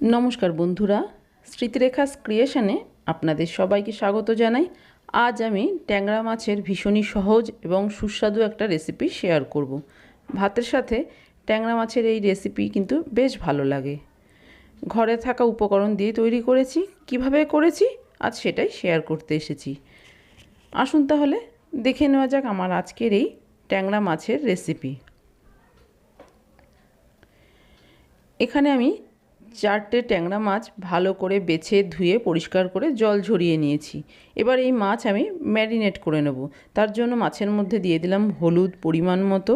নমস্কার বন্ধুরা, স্মৃতিরেখাস ক্রিয়েশনে আপনাদের সবাইকে স্বাগত জানাই। আজ আমি ট্যাংরা মাছের ভীষণই সহজ এবং সুস্বাদু একটা রেসিপি শেয়ার করব। ভাতের সাথে ট্যাংরা মাছের এই রেসিপি কিন্তু বেশ ভালো লাগে। ঘরে থাকা উপকরণ দিয়ে তৈরি করেছি, কীভাবে করেছি, আজ সেটাই শেয়ার করতে এসেছি। আসুন তাহলে দেখে নেওয়া যাক আমার আজকের এই ট্যাংরা মাছের রেসিপি এখানে আমি চারটে ট্যাংরা মাছ ভালো করে বেছে ধুয়ে পরিষ্কার করে জল ঝরিয়ে নিয়েছি। এবার এই মাছ আমি ম্যারিনেট করে নেব। তার জন্য মাছের মধ্যে দিয়ে দিলাম হলুদ পরিমাণ মতো,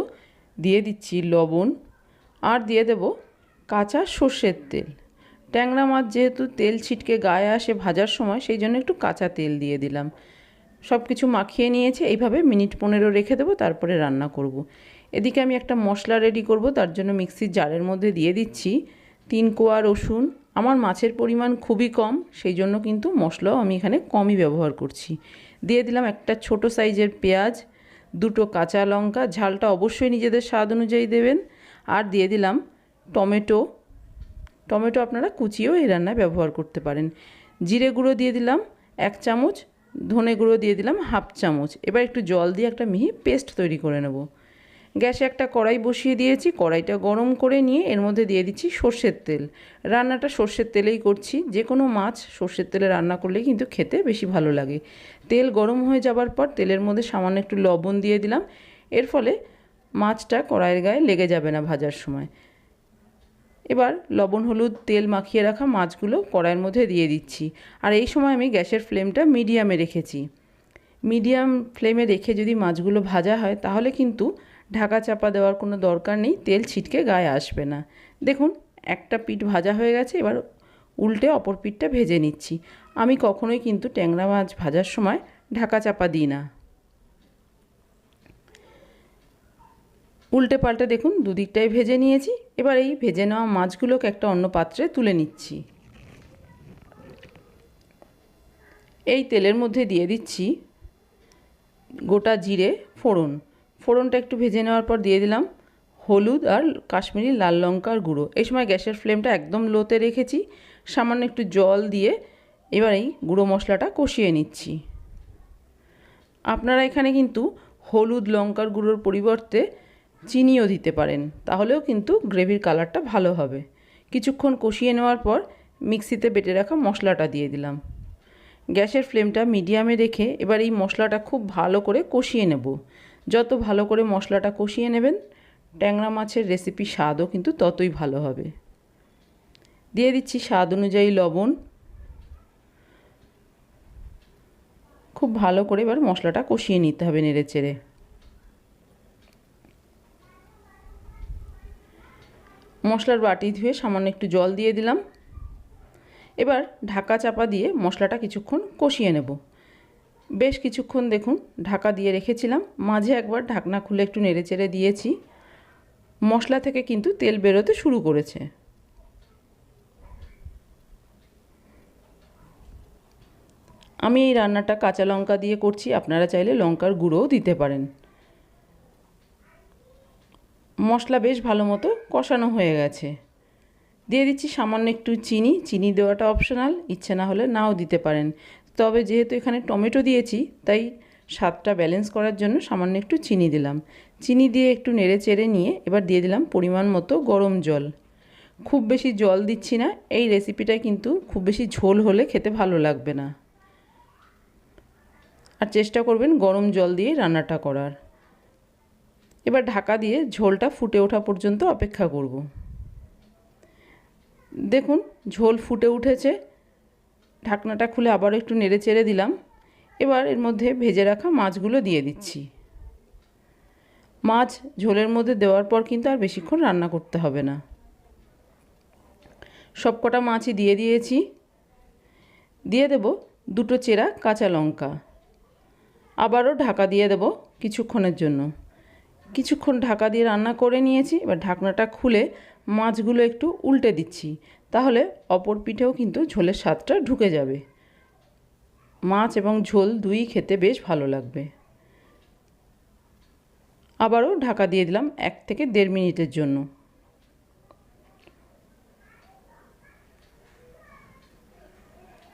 দিয়ে দিচ্ছি লবণ, আর দিয়ে দেব কাঁচা সর্ষের তেল। ট্যাংরা মাছ যেহেতু তেল ছিটকে গায়ে আসে ভাজার সময়, সেই জন্য একটু কাঁচা তেল দিয়ে দিলাম। সব কিছু মাখিয়ে নিয়েছি, এইভাবে মিনিট পনেরো রেখে দেবো, তারপরে রান্না করব। এদিকে আমি একটা মশলা রেডি করব, তার জন্য মিক্সির জারের মধ্যে দিয়ে দিচ্ছি তিন কোয়া রসুন। আমার মাছের পরিমাণ খুবই কম, সেই জন্য কিন্তু মশলাও আমি এখানে কমই ব্যবহার করছি। দিয়ে দিলাম একটা ছোট সাইজের পেঁয়াজ, দুটো কাঁচা লঙ্কা, ঝালটা অবশ্যই নিজেদের স্বাদ অনুযায়ী দেবেন। আর দিয়ে দিলাম টমেটো। টমেটো আপনারা কুচিয়েও এই রান্নায় ব্যবহার করতে পারেন। জিরে গুঁড়ো দিয়ে দিলাম এক চামচ, ধনে গুঁড়ো দিয়ে দিলাম হাফ চামচ। এবার একটু জল দিয়ে একটা মিহি পেস্ট তৈরি করে নেব। গ্যাসে একটা কড়াই বসিয়ে দিয়েছি, কড়াইটা গরম করে নিয়ে এর মধ্যে দিয়ে দিচ্ছি সর্ষের তেল। রান্নাটা সর্ষের তেলেই করছি যে কোনো মাছ সর্ষের তেলে রান্না করলে কিন্তু খেতে বেশি ভালো লাগে। তেল গরম হয়ে যাবার পর তেলের মধ্যে সামান্য একটু লবণ দিয়ে দিলাম, এর ফলে মাছটা কড়াইয়ের গায়ে লেগে যাবে না ভাজার সময়। এবার লবণ, হলুদ, তেল মাখিয়ে রাখা মাছগুলো কড়াইয়ের মধ্যে দিয়ে দিচ্ছি। আর এই সময় আমি গ্যাসের ফ্লেমটা মিডিয়ামে রেখেছি। মিডিয়াম ফ্লেমে রেখে যদি মাছগুলো ভাজা হয়, তাহলে কিন্তু ঢাকা চাপা দেওয়ার কোনো দরকার নেই, তেল ছিটকে গায়ে আসবে না। দেখুন, একটা পিঠ ভাজা হয়ে গেছে, এবার উল্টে অপর পিঠটা ভেজে নিচ্ছি। আমি কখনোই কিন্তু ট্যাংরা মাছ ভাজার সময় ঢাকা চাপা দিই না। উল্টে পাল্টে দেখুন, দুদিকটাই ভেজে নিয়েছি। এবার এই ভেজে নেওয়া মাছগুলোকে একটা অন্য পাত্রে তুলে নিচ্ছি। এই তেলের মধ্যে দিয়ে দিচ্ছি গোটা জিরে ফোড়ন। ফোড়নটা একটু ভেজে নেওয়ার পর দিয়ে দিলাম হলুদ আর কাশ্মীরি লাল লঙ্কার গুঁড়ো। এই সময় গ্যাসের ফ্লেমটা একদম লোতে রেখেছি, সামান্য একটু জল দিয়ে এবার এই গুঁড়ো মশলাটা কষিয়ে নিচ্ছি। আপনারা এখানে কিন্তু হলুদ লঙ্কার গুঁড়োর পরিবর্তে চিনিও দিতে পারেন, তাহলেও কিন্তু গ্রেভির কালারটা ভালো হবে। কিছুক্ষণ কষিয়ে নেওয়ার পর মিক্সিতে বেটে রাখা মশলাটা দিয়ে দিলাম। গ্যাসের ফ্লেমটা মিডিয়ামে রেখে এবার এই মশলাটা খুব ভালো করে কষিয়ে নেব। যত ভালো করে মশলাটা কষিয়ে নেবেন, ট্যাংরা মাছের রেসিপি স্বাদও কিন্তু ততই ভালো হবে। দিয়ে দিচ্ছি স্বাদ অনুযায়ী লবণ। খুব ভালো করে এবার মশলাটা কষিয়ে নিতে হবে নেড়ে চেড়ে মশলার বাটি ধুয়ে সামান্য একটু জল দিয়ে দিলাম। এবার ঢাকা চাপা দিয়ে মশলাটা কিছুক্ষণ কষিয়ে নেব। বেশ কিছুক্ষণ দেখুন, ঢাকা দিয়ে রেখেছিলাম। মাঝে একবার ঢাকনা খুলে একটু নেড়ে চেড়ে দিয়েছি। মশলা থেকে কিন্তু তেল বেরোতে শুরু করেছে। আমি এই রান্নাটা কাঁচা লঙ্কা দিয়ে করছি, আপনারা চাইলে লঙ্কার গুঁড়োও দিতে পারেন। মশলা বেশ ভালো মতো কষানো হয়ে গেছে। দিয়ে দিচ্ছি সামান্য একটু চিনি। চিনি দেওয়াটা অপশনাল ইচ্ছে না হলে নাও দিতে পারেন। তবে যেহেতু এখানে টমেটো দিয়েছি, তাই স্বাদটা ব্যালেন্স করার জন্য সামান্য একটু চিনি দিলাম। চিনি দিয়ে একটু নেড়ে চেড়ে নিয়ে এবার দিয়ে দিলাম পরিমাণ মতো গরম জল। খুব বেশি জল দিচ্ছি না, এই রেসিপিটায় কিন্তু খুব বেশি ঝোল হলে খেতে ভালো লাগবে না। আর চেষ্টা করবেন গরম জল দিয়ে রান্নাটা করার। এবার ঢাকা দিয়ে ঝোলটা ফুটে ওঠা পর্যন্ত অপেক্ষা করব। দেখুন, ঝোল ফুটে উঠেছে। ঢাকনাটা খুলে আবার একটু নেড়ে চেড়ে দিলাম। এবার এর মধ্যে ভেজে রাখা মাছগুলো দিয়ে দিচ্ছি। মাছ ঝোলের মধ্যে দেওয়ার পর কিন্তু আর বেশিক্ষণ রান্না করতে হবে না। সব কটা মাছই দিয়ে দিয়েছি। দিয়ে দেব দুটো চেরা কাঁচা লঙ্কা। আবারও ঢাকা দিয়ে দেব কিছুক্ষণের জন্য। কিছুক্ষণ ঢাকা দিয়ে রান্না করে নিয়েছি। এবার ঢাকনাটা খুলে মাছগুলো একটু উল্টে দিচ্ছি। তাহলে অপর পিঠেও কিন্তু ঝোলের স্বাদটা ঢুকে যাবে। মাছ এবং ঝোল দুই খেতে বেশ ভালো লাগবে। আবারও ঢাকা দিয়ে দিলাম এক থেকে দেড় মিনিটের জন্য।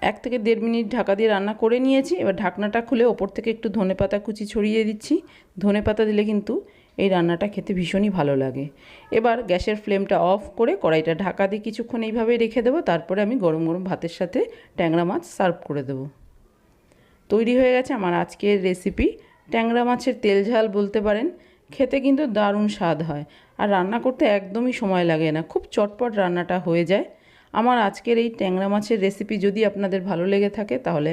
এক থেকে দেড় মিনিট ঢাকা দিয়ে রান্না করে নিয়েছি। এবার ঢাকনাটা খুলে ওপর থেকে একটু ধনেপাতা কুচি ছড়িয়ে দিচ্ছি। ধনেপাতা দিলে কিন্তু এই রান্নাটা খেতে ভীষণই ভালো লাগে। এবার গ্যাসের ফ্লেমটা অফ করে কড়াইটা ঢাকা দিয়ে কিছুক্ষণ এইভাবে রেখে দেবো, তারপরে আমি গরম গরম ভাতের সাথে ট্যাংরা মাছ সার্ভ করে দেবো। তৈরি হয়ে গেছে আমার আজকের রেসিপি। ট্যাংরা মাছের তেল ঝাল বলতে পারেন, খেতে কিন্তু দারুণ স্বাদ হয় আর রান্না করতে একদমই সময় লাগে না, খুব চটপট রান্নাটা হয়ে যায়। আমার আজকের এই ট্যাংরা মাছের রেসিপি যদি আপনাদের ভালো লেগে থাকে তাহলে